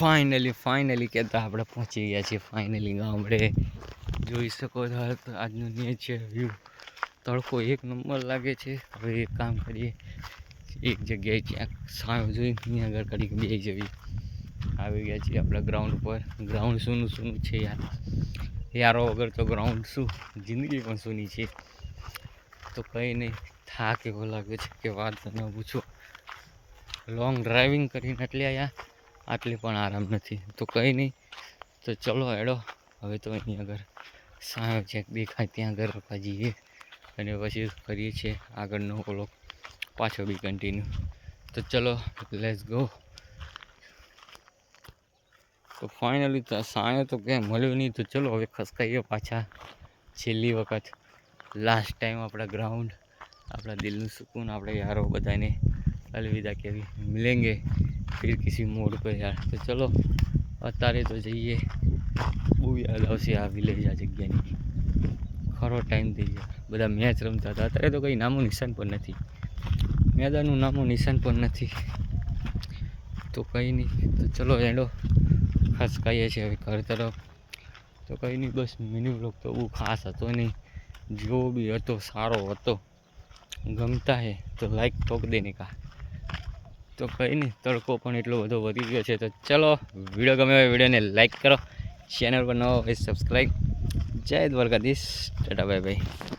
Finally finally કહેતા આપણે પહોંચી ગયા છીએ ફાઇનલી ગામડે. જોઈ શકો છો આજનું નેચર વ્યૂ તડકો એક નંબર લાગે છે. હવે એક કામ કરીએ. એક જગ્યાએ ક્યાંક સાયો જોઈ ત્યાં આગળ ઘડીક બે જવી આવી ગયા છીએ આપણા ગ્રાઉન્ડ ઉપર. ગ્રાઉન્ડ શું સૂનું છે યાર? યારો વગર તો ગ્રાઉન્ડ શું? જિંદગી પણ સૂની છે. તો કંઈ નહીં, થાક એવો લાગે છે કે વાત ન પૂછો. લોંગ ડ્રાઇવિંગ કરીને એટલે આયા. આટલી પણ આરામ નથી. તો કંઈ નહીં. તો ચલો એડો હવે તો અહીં આગળ સાયો ચેક દેખાય ત્યાં આગળ રખવા જઈએ. અને પછી કરીએ છીએ આગળનો ઓલો પાછો બી કન્ટિન્યુ તો ચલો લેટ્સ ગો તો ફાઇનલી સાયો તો ક્યાંય મળ્યો નહીં. તો ચલો હવે ખસકાઈએ પાછા. છેલ્લી વખત. લાસ્ટ ટાઈમ આપણા ગ્રાઉન્ડ આપણા દિલનું સુકૂન, આપણે યારો બધાને અલવિદા કહેવી. મિલેંગે. ફિર કિસી મોડ પર યાર તો ચલો, અત્યારે તો જઈએ. બહુ યાદ આવશે આ વિલેજ આ જગ્યાની. ખરો ટાઈમ થઈ ગયો. બધા મેચ રમતા હતા. અત્યારે તો કંઈ નામું નિશાન પણ નથી. મેદાનનું નામું નિશાન પણ નથી. તો કંઈ નહીં. તો ચલો એડો ખાસ કહીએ છીએ હવે ઘર તરફ. તો કંઈ નહીં, બસ મિની બ્લોક તો બહુ ખાસ હતો નહીં. જો બી હતો, સારો હતો. ગમતા હે, તો લાઈક ઠોક દેને કા. તો કંઈ નહીં, તડકો પણ એટલો બધો વધી ગયો છે. તો ચલો, વીડિયો ગમે હોય વિડીયોને લાઇક કરો. ચેનલ પર નવો હોય સબસ્ક્રાઈબ જય દ્વારકાધીશ. Tata bye bye